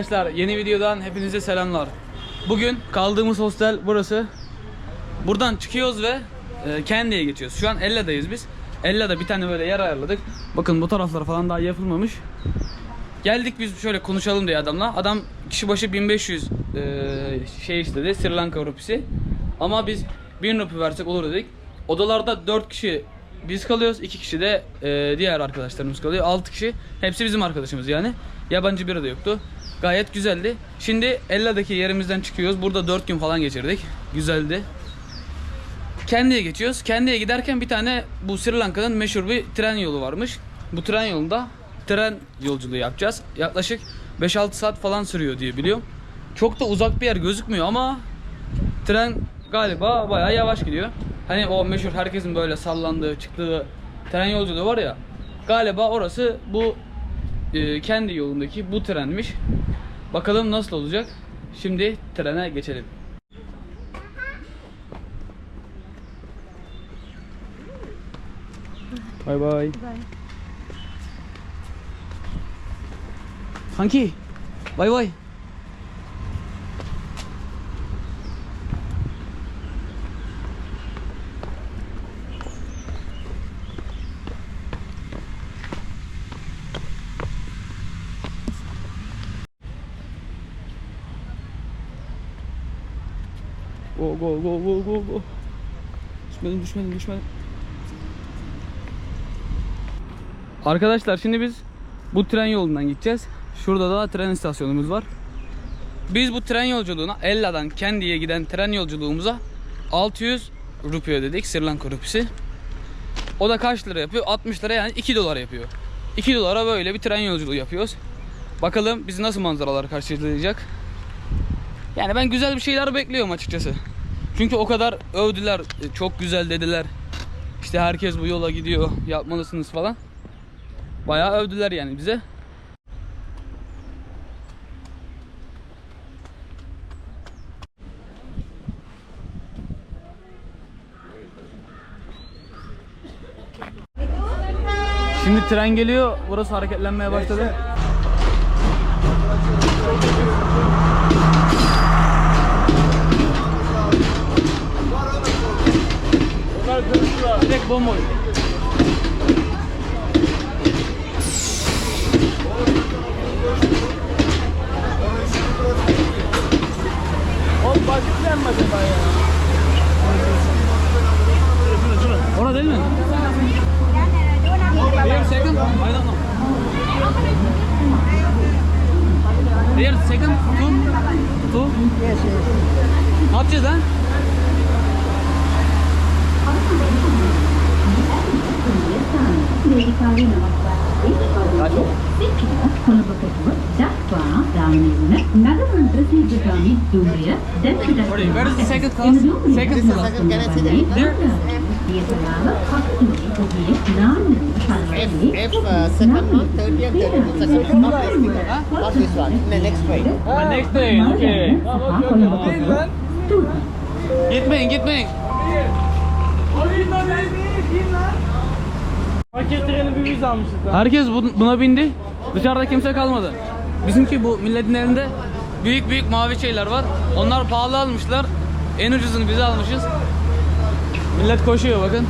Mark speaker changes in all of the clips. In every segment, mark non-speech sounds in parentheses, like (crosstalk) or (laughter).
Speaker 1: Arkadaşlar yeni videodan hepinize selamlar. Bugün kaldığımız hostel burası. Buradan çıkıyoruz ve e, Kendi'ye geçiyoruz. Şu an Ella'dayız biz. Ella'da bir tane böyle yer ayarladık. Bakın bu taraflar falan daha yapılmamış. Geldik biz şöyle konuşalım diye adamla. Adam kişi başı 1500 e, şey istedi Sri Lanka rupisi. Ama biz 1000 rupi versek olur dedik. Odalarda 4 kişi biz kalıyoruz. 2 kişi de e, diğer arkadaşlarımız kalıyor. 6 kişi. Hepsi bizim arkadaşımız yani. Yabancı biri de yoktu. Gayet güzeldi. Şimdi Ella'daki yerimizden çıkıyoruz. Burada 4 gün falan geçirdik. Güzeldi. Kendi'ye geçiyoruz. Kendi'ye giderken bir tane bu Sri Lanka'nın meşhur bir tren yolu varmış. Bu tren yolunda tren yolculuğu yapacağız. Yaklaşık 5-6 saat falan sürüyor diye biliyorum. Çok da uzak bir yer gözükmüyor ama tren galiba bayağı yavaş gidiyor. Hani o meşhur herkesin böyle sallandığı, çıktığı tren yolculuğu var ya. Galiba orası bu e, kendi yolundaki bu trenmiş. Bakalım nasıl olacak. Şimdi trene geçelim. Bay bay. Kanki. Bay bay. Go go go go go. Düşmedim düşmedim düşmedim. Arkadaşlar şimdi biz bu tren yolundan gideceğiz. Şurada da tren istasyonumuz var. Biz bu tren yolculuğuna Ella'dan Kendi'ye giden tren yolculuğumuza 600 rupi ödedik Sri Lanka rupisi. O da kaç lira yapıyor? 60 lira yani 2 dolar yapıyor. 2 dolara böyle bir tren yolculuğu yapıyoruz. Bakalım bizi nasıl manzaralar karşılayacak. Yani ben güzel bir şeyler bekliyorum açıkçası. Çünkü o kadar övdüler, e, çok güzel dediler. İşte herkes bu yola gidiyor, yapmalısınız falan. Bayağı övdüler yani bize. Şimdi tren geliyor. Burası hareketlenmeye başladı. Direkt bomboş. Oğlum tren mi acaba ya? Orada değil mi? Rear second? I don't second? Two? Two?
Speaker 2: Yes, yes.
Speaker 1: Ne yapacağız lan? Where is the second class? Second class.
Speaker 2: second, can I see that?
Speaker 1: There?
Speaker 2: F, F uh, second one, 30 and 32 second. Not this one.
Speaker 1: Huh?
Speaker 2: Not this one. The next train.
Speaker 1: My next day, okay. Gitmeyin, gitmeyin.
Speaker 3: Market treni almışız.
Speaker 1: Herkes bu- buna bindi. Dışarıda kimse kalmadı. Bizimki bu milletin elinde büyük büyük mavi şeyler var. Onlar pahalı almışlar. En ucuzunu biz almışız. Millet koşuyor bakın.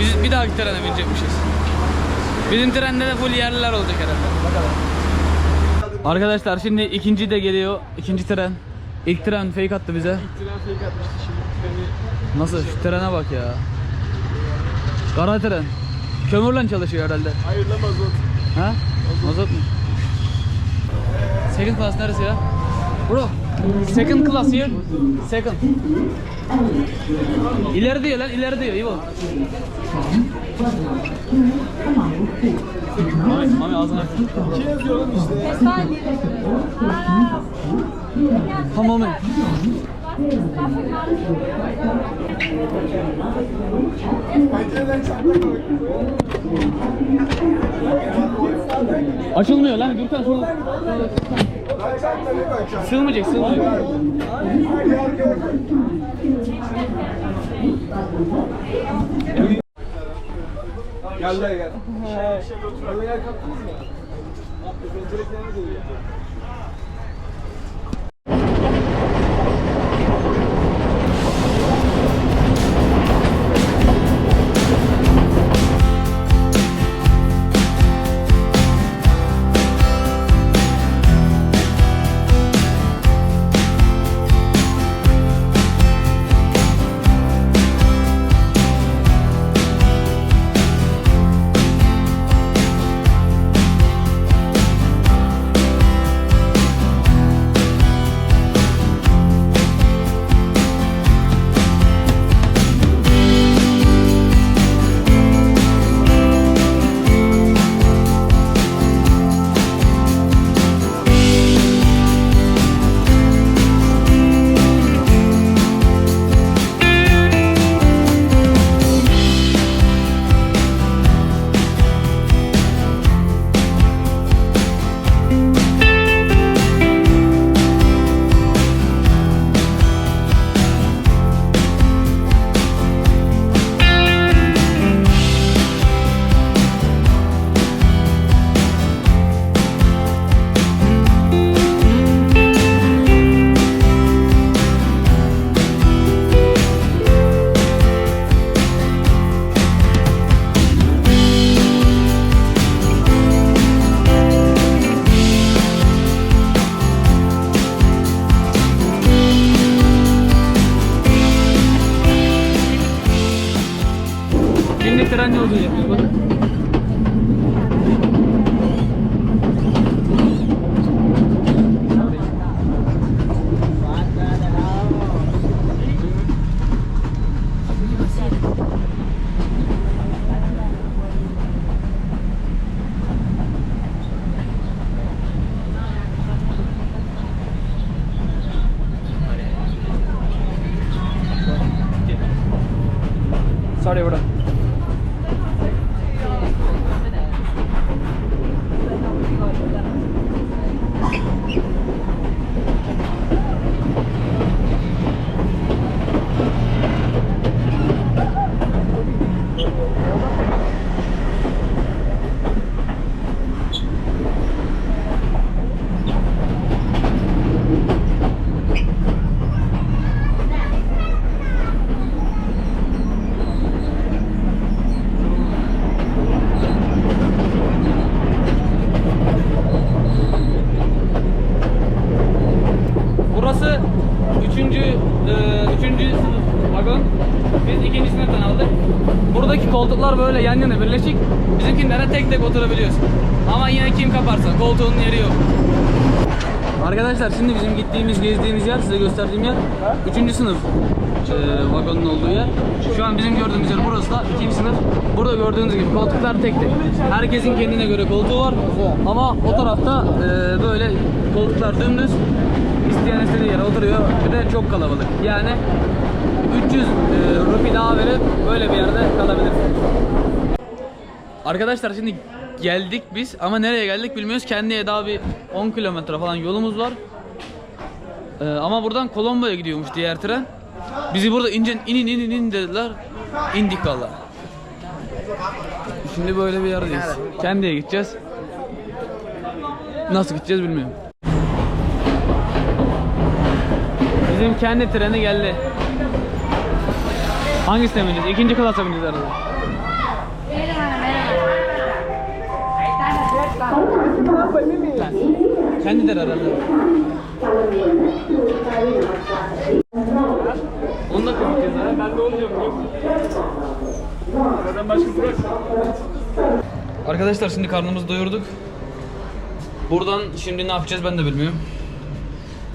Speaker 1: Biz bir dahaki trene binecekmişiz. Bizim trende de full yerliler olacak herhalde. Arkadaşlar şimdi ikinci de geliyor. İkinci tren. İlk tren fake attı bize.
Speaker 3: Tren fake atmıştı şimdi treni.
Speaker 1: Nasıl? Şu trene bak ya. Kara tren. Kömürle çalışıyor herhalde.
Speaker 3: Hayır lan mazot.
Speaker 1: Ha? Mazot mu? Second class neresi ya? Bro. Second class here. Second. İleri diyor lan, ileri diyor. Bak. Mami, mami ağzına.
Speaker 3: İki yazıyor oğlum işte.
Speaker 1: Tamam mami. Açılmıyor lan. Gürkan şurada. Sığmayacak, sığmayacak.
Speaker 3: Gel lan gel. Şey, şey, otur. Gel kalktınız mı? Pencere kenarı da iyi.
Speaker 1: Sorry, bro. Burası üçüncü, e, üçüncü sınıf vagon. Biz ikinci sınıftan aldık. Buradaki koltuklar böyle yan yana birleşik. Bizimkilere tek tek oturabiliyorsun. Ama yine kim kaparsa koltuğunun yeri yok. Arkadaşlar şimdi bizim gittiğimiz, gezdiğimiz yer, size gösterdiğim yer üçüncü sınıf e, vagonun olduğu yer. Şu an bizim gördüğümüz yer burası da ikinci sınıf. Burada gördüğünüz gibi koltuklar tek tek. Herkesin kendine göre koltuğu var. Ama o tarafta e, böyle koltuklar dümdüz. İsteyen istediği yere oturuyor. Bir de çok kalabalık. Yani 300 e, rupi daha verip böyle bir yerde kalabilirsin. Arkadaşlar şimdi geldik biz ama nereye geldik bilmiyoruz. Kendiye daha bir 10 kilometre falan yolumuz var. Ee, ama buradan Kolombo'ya gidiyormuş diğer tren. Bizi burada incin inin inin inin dediler. İndik valla. Şimdi böyle bir yerdeyiz. Kendiye gideceğiz. Nasıl gideceğiz bilmiyorum. Bizim kendi treni geldi. Hangisine bineceğiz? İkinci klasa bineceğiz arada. Kendileri herhalde. Onunla konuşacağız ha. Ben de olacağım.
Speaker 3: Zaten başka bırak.
Speaker 1: Arkadaşlar şimdi karnımızı doyurduk. Buradan şimdi ne yapacağız ben de bilmiyorum.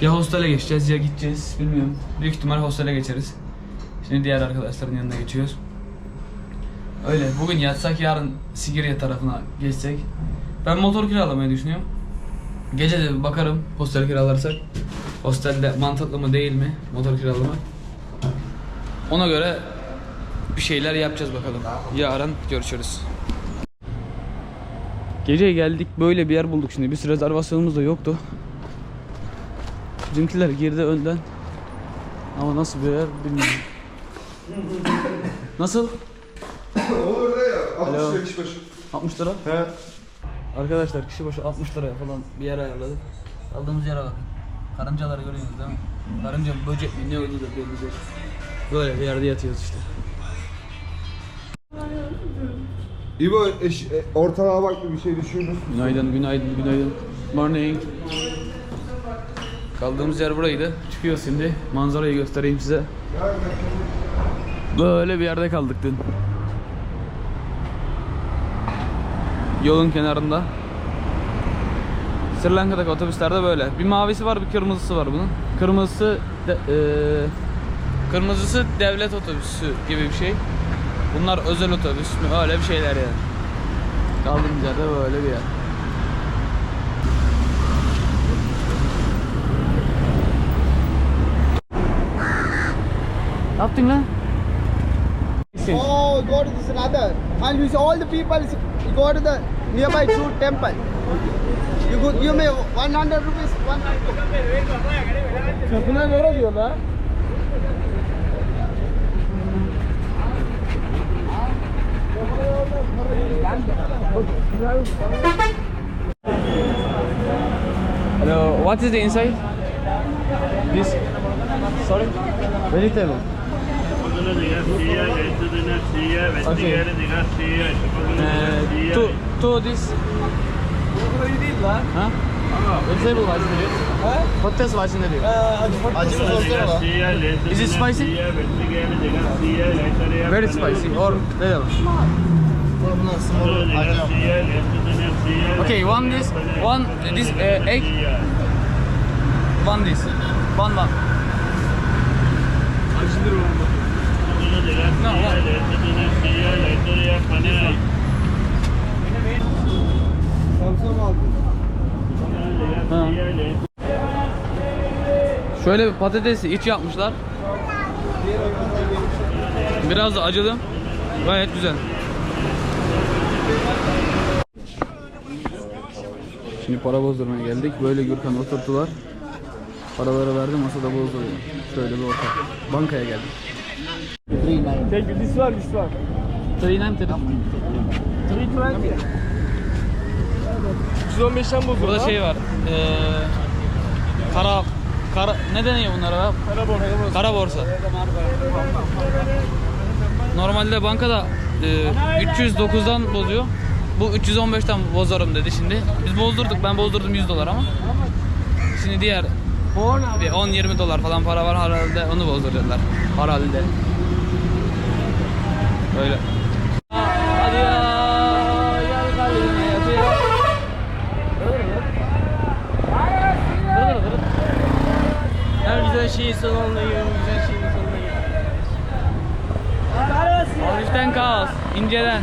Speaker 1: Ya hostele geçeceğiz ya gideceğiz bilmiyorum. Büyük ihtimal hostele geçeriz. Şimdi diğer arkadaşların yanına geçiyoruz. Öyle bugün yatsak yarın Sigiriye tarafına geçsek. Ben motor kiralamayı düşünüyorum. Gece de bir bakarım hostel kiralarsak. Hostelde mantıklı mı değil mi motor kiralamak. Ona göre bir şeyler yapacağız bakalım. Yarın görüşürüz. Gece geldik böyle bir yer bulduk şimdi. Bir rezervasyonumuz da yoktu. Bizimkiler girdi önden. Ama nasıl bir yer bilmiyorum. Nasıl?
Speaker 3: Olur da ya.
Speaker 1: Alo.
Speaker 3: 60 lira kişi başı.
Speaker 1: 60 lira.
Speaker 3: He.
Speaker 1: Arkadaşlar kişi başı 60 liraya falan bir yer ayarladık. Aldığımız yere bakın. Karıncaları görüyorsunuz değil mi? Karınca mı böcek mi ne olduğu da belli değil. Böyle bir yerde yatıyoruz işte.
Speaker 3: İbo eş, e, ortalığa bak bir şey düşürdün.
Speaker 1: Günaydın, günaydın, günaydın. Morning. Kaldığımız yer buraydı. Çıkıyoruz şimdi. Manzarayı göstereyim size. Böyle bir yerde kaldık dün. Yolun kenarında. Sri Lanka'daki otobüslerde böyle. Bir mavisi var, bir kırmızısı var bunun. Kırmızısı de, eee, kırmızısı devlet otobüsü gibi bir şey. Bunlar özel otobüs mü? Öyle bir şeyler yani. Kaldığımız yerde böyle bir yer. Ne yaptın lan?
Speaker 4: Oh, go to this another. And you see all the people go to the nearby True Temple. You go, give me 100 rupees. One.
Speaker 3: Kapına ne diyor la?
Speaker 1: Hello, what is the inside? This, sorry? Vegetable.
Speaker 5: Pagano di Garcia, Letto di Garcia, Ventigere di Garcia, Pagano di
Speaker 1: Uh,
Speaker 5: Garcia.
Speaker 1: two, two this. Ha? Vegetable var şimdi diyor. Patates var şimdi diyor.
Speaker 4: Acı
Speaker 5: di Garcia, Letto
Speaker 1: Is it spicy? Very spicy or
Speaker 5: Garcia.
Speaker 1: Okay, one this, one this uh, egg, one this, one one.
Speaker 5: Pagano di
Speaker 1: Şöyle bir patatesi iç yapmışlar. Biraz da acılı. Gayet güzel. Şimdi para bozdurmaya geldik. Böyle Gürkan oturttular. Paraları verdi masada bozduruyor. Şöyle bir ortak. Bankaya geldik.
Speaker 3: Tek dis var dis var.
Speaker 1: 390
Speaker 3: 315'ten bozuldu.
Speaker 1: Burada şey var. Eee kara kara ne deniyor bunlara?
Speaker 3: Kara borsa.
Speaker 1: Kara borsa. Normalde bankada e, 309'dan bozuyor. Bu 315'ten bozarım dedi şimdi. Biz bozdurduk. Ben bozdurdum 100 dolar ama. Şimdi diğer bir 10-20 dolar falan para var herhalde onu bozduruyorlar. Herhalde. Öyle. Hadi ya. Gel kalbime yatıyor.
Speaker 4: Her güzel şeyin sonunda yiyorum, güzel şeyin sonunda yiyorum.
Speaker 1: Hafiften kaos, inceden.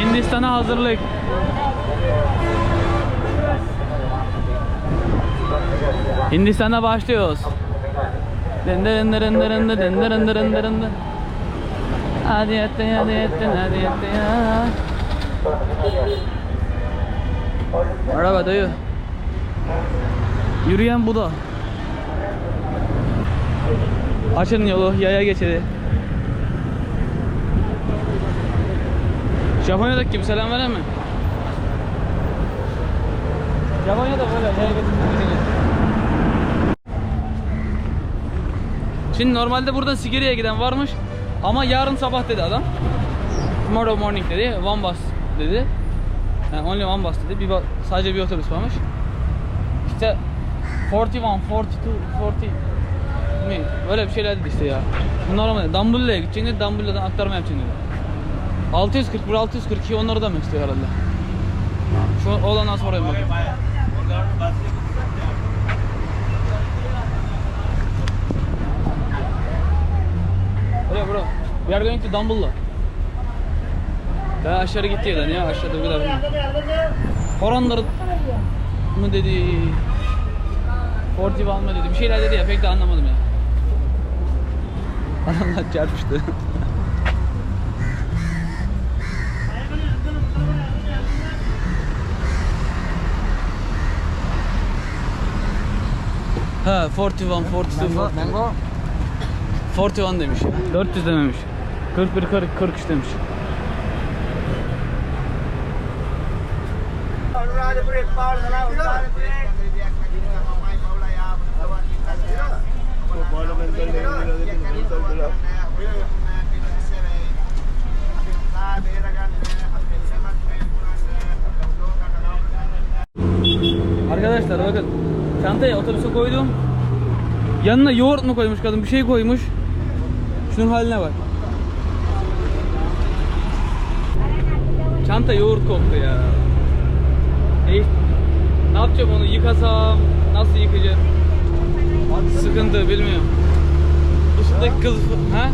Speaker 1: Hindistan'a hazırlık. Hindistan'a başlıyoruz. Dın dın Hadi yattın hadi yattın hadi yattın ya. Merhaba dayı. Yürüyen Buda. Açın yolu yaya geçidi. Japonya'daki gibi selam veren mi? Japonya'da böyle yaya geçidi. Şimdi normalde buradan Sigiri'ye giden varmış ama yarın sabah dedi adam. Tomorrow morning dedi. One bus dedi. Yani only one bus dedi. Bir ba- sadece bir otobüs varmış. İşte 41, 42, 40 mi? Böyle bir şeyler dedi işte ya. Bu normal. Dambulla'ya gideceksin dedi. Dambulla'dan aktarma yapacaksın dedi. 641, 642 onları da mı istiyor herhalde? Şu oğlandan sorayım bakayım. Hello bro. We are going to Dambulla. Daha aşağı gitti ya da niye aşağıda bir kadar Horanlar mı dedi? Fortiva mı dedi? Bir şeyler dedi ya pek de anlamadım ya. Adamlar çarpıştı. Ha 41, 42, 40. 41 demiş. 400 dememiş. 41, 40, 43 demiş. Arkadaşlar bakın çantaya otobüse koydum. Yanına yoğurt mu koymuş kadın bir şey koymuş. Şunun haline bak. Çanta yoğurt koktu ya. Ey, ne yapacağım onu yıkasam nasıl yıkayacağım? Sıkıntı bilmiyorum. Dışındaki kılıfı, ha?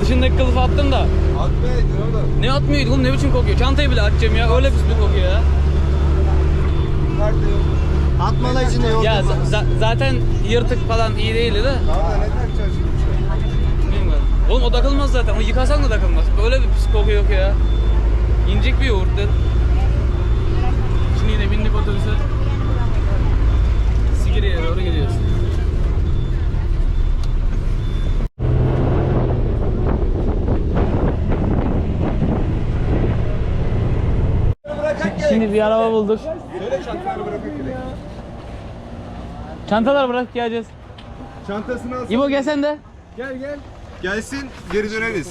Speaker 1: Dışındaki kılıfı attım da.
Speaker 3: Atmayaydın oğlum.
Speaker 1: Ne atmıyor oğlum ne biçim kokuyor? Çantayı bile atacağım ya öyle pis bir kokuyor ya.
Speaker 3: Nerede?
Speaker 4: Atmalı içinde yok.
Speaker 1: Ya za- za- zaten yırtık falan iyi değildi de.
Speaker 3: Da ne takacaksın.
Speaker 1: Oğlum o takılmaz zaten. O yıkasan da takılmaz. Böyle bir pis koku yok ya. İncik bir yoğurt dedi. Şimdi yine bindik otobüse. Sigiriye doğru gidiyoruz. Şimdi bir araba bulduk.
Speaker 3: Söyle çantaları bırakıp gidelim.
Speaker 1: Çantalar bırak geleceğiz.
Speaker 3: Çantasını alsın.
Speaker 1: İbo gel sen de.
Speaker 3: Gel gel. Gelsin geri döneriz.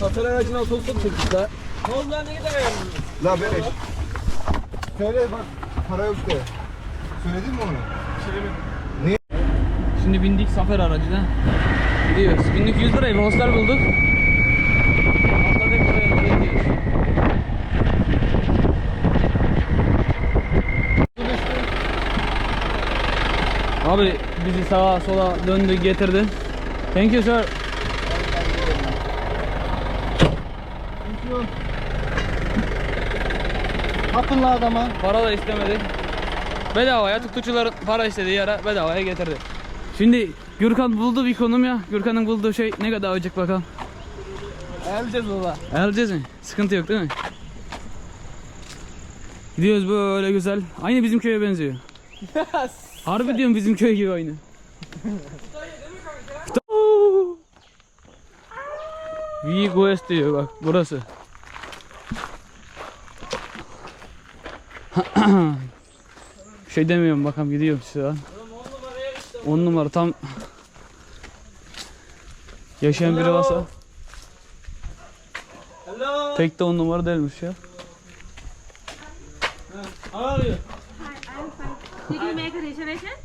Speaker 1: Safer aracına otobüse çektik la. Ne oldu lan ne gidemeyiz?
Speaker 3: La beleş. Söyle bak para yok de. Söyledin mi onu?
Speaker 1: Şimdi bindik Safer aracına. Gidiyoruz. Bindik 100 liraya hostel bulduk. Atladık buraya doğru gidiyoruz. Abi bizi sağa sola döndü getirdi. Thank you sir.
Speaker 4: Yapın la adama.
Speaker 1: Para da istemedi. Bedavaya tıktıkçıların para istediği yere bedavaya getirdi. Şimdi Gürkan buldu bir konum ya. Gürkan'ın bulduğu şey ne kadar olacak bakalım.
Speaker 4: Eleceğiz baba.
Speaker 1: Alacağız mı? Sıkıntı yok değil mi? Gidiyoruz böyle güzel. Aynı bizim köye benziyor. (laughs) Harbi diyorum bizim köy gibi aynı. Vig West diyor bak burası. Bir (clears throat) şey demiyorum bakalım gidiyorum şu an. 10 numara tam yaşayan biri varsa. Tek de 10 numara değilmiş ya.
Speaker 6: क्योंकि मैं एक ration ration